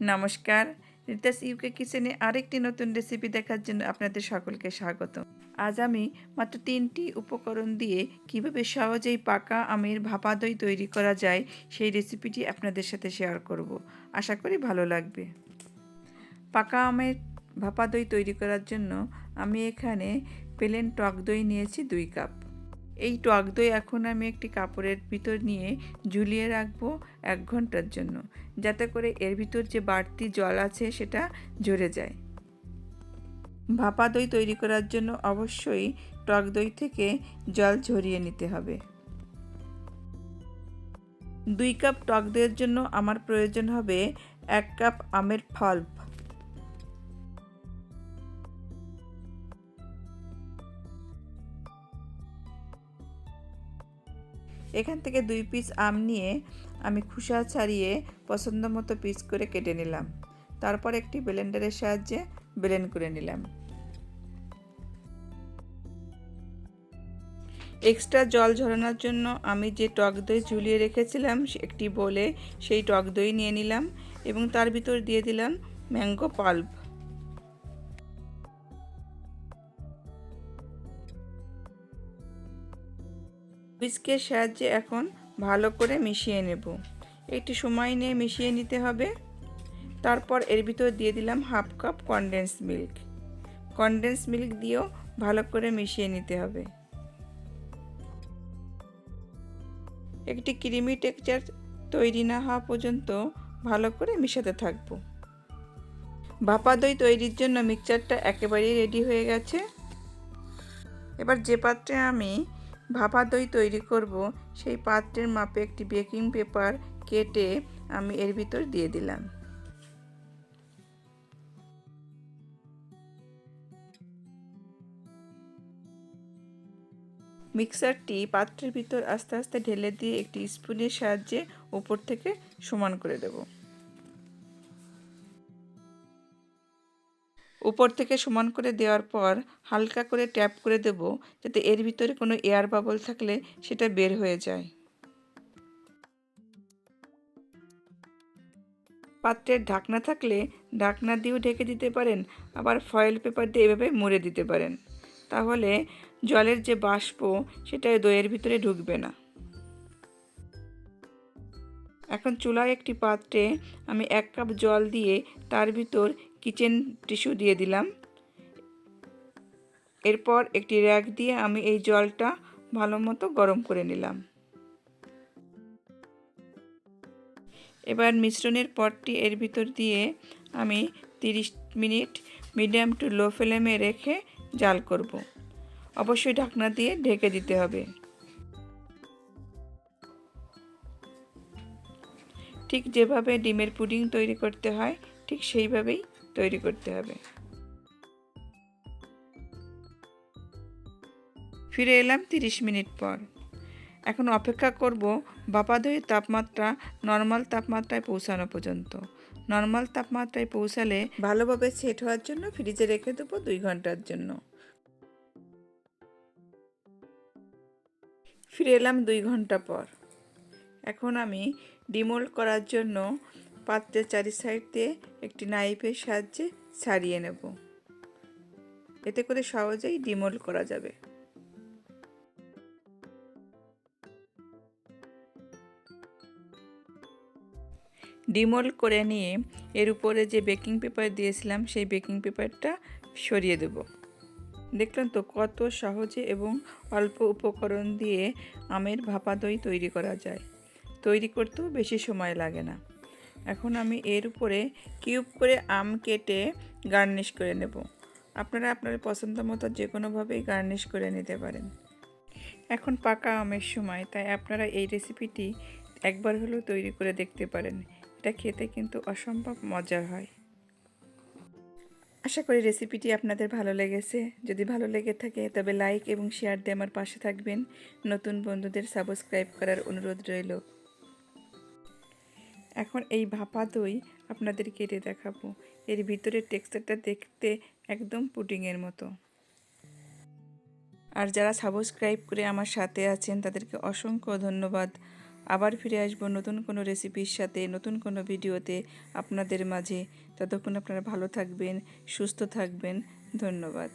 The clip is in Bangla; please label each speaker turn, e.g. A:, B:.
A: নমস্কার। রিতাস ইউকে কিচেনে আরেকটি নতুন রেসিপি দেখার জন্য আপনাদের সকলকে স্বাগত আজ আমি মাত্র তিনটি উপকরণ দিয়ে কীভাবে সহজেই পাকা আমের ভাপা দই তৈরি করা যায়, সেই রেসিপিটি আপনাদের সাথে শেয়ার করব। আশা করি ভালো লাগবে। পাকা আমের ভাপা দই তৈরি করার জন্য আমি এখানে প্লেন টক দই নিয়েছি দুই কাপ। এই টক দই এখন আমি একটি কাপড়ের ভিতর নিয়ে ঝুলিয়ে রাখব এক ঘণ্টার জন্য, যাতে করে এর ভিতর যে বাড়তি জল আছে সেটা ঝরে যায়। ভাপা দই তৈরি করার জন্য অবশ্যই টক দই থেকে জল ঝরিয়ে নিতে হবে। দুই কাপ টক দইয়ের জন্য আমার প্রয়োজন হবে এক কাপ আমের ফল। এখান থেকে দুই পিস আম নিয়ে আমি খুসা ছাড়িয়ে পছন্দ মতো পিস করে কেটে নিলাম। তারপর একটি ব্লেন্ডারের সাহায্যে ব্লেন্ড করে নিলাম। এক্সট্রা জল ঝরানোর জন্য আমি যে টক দই ঝুলিয়ে রেখেছিলাম একটি বলে সেই টক দই নিয়ে নিলাম এবং তার ভিতর দিয়ে দিলাম ম্যাঙ্গো পাল্প বিস্কের সাহায্যে এখন ভালো করে মিশিয়ে নেব। একটু সময় নিয়ে মিশিয়ে নিতে হবে। তারপর এর ভিতর দিয়ে দিলাম half cup condense milk condense milk দিয়েও ভালো করে মিশিয়ে নিতে হবে। একটি ক্রিমি টেক্সচার তৈরি না হওয়া পর্যন্ত ভালো করে মিশাতে থাকব। ভাপা দই তৈরির জন্য মিক্সচারটা একেবারেই রেডি হয়ে গেছে। এবার যে পাত্রে আমি ভাপা দই তৈরি করব, সেই পাত্রের মাপে একটি বেকিং পেপার কেটে আমি এর ভিতর দিয়ে দিলাম। মিক্সারটি পাত্রের ভিতর আস্তে আস্তে ঢেলে দিয়ে একটি স্পুনের সাহায্যে উপর থেকে সমান করে দেব। উপর থেকে সমান করে দেওয়ার পর হালকা করে ট্যাপ করে দেব যাতে এর ভিতরে কোনো এয়ার বাবল থাকলে সেটা বের হয়ে যায়। পাত্রের ঢাকনা থাকলে ঢাকনা দিয়েও ঢেকে দিতে পারেন, আবার ফয়েল পেপার দিয়ে এভাবে মুড়ে দিতে পারেন। তাহলে জলের যে বাষ্প, সেটা দইয়ের ভিতরে ঢুকবে না। এখন চুলায় একটি পাত্রে আমি এক কাপ জল দিয়ে তার ভিতর কিচেন টিস্যু দিয়ে দিলাম। এরপর একটি র্যাক দিয়ে আমি এই জলটা ভালো মতো গরম করে নিলাম। এবার মিশ্রণের পটটি এর ভিতর দিয়ে আমি 30 মিনিট মিডিয়াম টু লো ফ্লেমে রেখে জাল করব। অবশ্যই ঢাকনা দিয়ে ঢেকে দিতে হবে। ঠিক যেভাবে ডিমের পুডিং তৈরি করতে হয়, ঠিক সেইভাবেই তৈরি করতে হবে। ফিরে এলাম তিরিশ মিনিট পর। এখন অপেক্ষা করব বাপা দইয়ের তাপমাত্রা নর্মাল তাপমাত্রায় পৌঁছানো পর্যন্ত। নর্মাল তাপমাত্রায় পৌঁছালে ভালোভাবে সেট হওয়ার জন্য ফ্রিজে রেখে দেবো দুই ঘণ্টার জন্য। ফিরে এলাম দুই ঘণ্টা পর। এখন আমি ডিমোল্ড করার জন্য পাত্রের চারি সাইড দিয়ে একটি নাইফের সাহায্যে ছাড়িয়ে নেব। এতে করে সহজেই ডিমোল্ড করা যাবে। ডিমোল্ড করে নিয়ে এর উপরে যে বেকিং পেপার দিয়েছিলাম, সেই বেকিং পেপারটা সরিয়ে দেব। দেখলেন তো কত সহজে এবং অল্প উপকরণ দিয়ে আমের ভাপা দই তৈরি করা যায়। তৈরি করতেও বেশি সময় লাগে না। এখন আমি এর উপরে কিউব করে আম কেটে গার্নিশ করে নেব। আপনারা আপনার পছন্দ মতো যে কোনোভাবেই গার্নিশ করে নিতে পারেন। এখন পাকা আমের সময়, তাই আপনারা এই রেসিপিটি একবার হলেও তৈরি করে দেখতে পারেন। এটা খেতে কিন্তু অসম্ভব মজার হয়। আশা করি রেসিপিটি আপনাদের ভালো লেগেছে। যদি ভালো লেগে থাকে, তবে লাইক এবং শেয়ার দিয়ে আমার পাশে থাকবেন। নতুন বন্ধুদের সাবস্ক্রাইব করার অনুরোধ রইল। এখন এই ভাপা দই আপনাদের কেটে দেখাবো। এর ভিতরের টেক্সচারটা দেখতে একদম পুডিংয়ের মতো। আর যারা সাবস্ক্রাইব করে আমার সাথে আছেন, তাদেরকে অসংখ্য ধন্যবাদ। আবার ফিরে আসব নতুন কোনো রেসিপির সাথে, নতুন কোনো ভিডিওতে আপনাদের মাঝে। ততক্ষণ আপনারা ভালো থাকবেন, সুস্থ থাকবেন। ধন্যবাদ।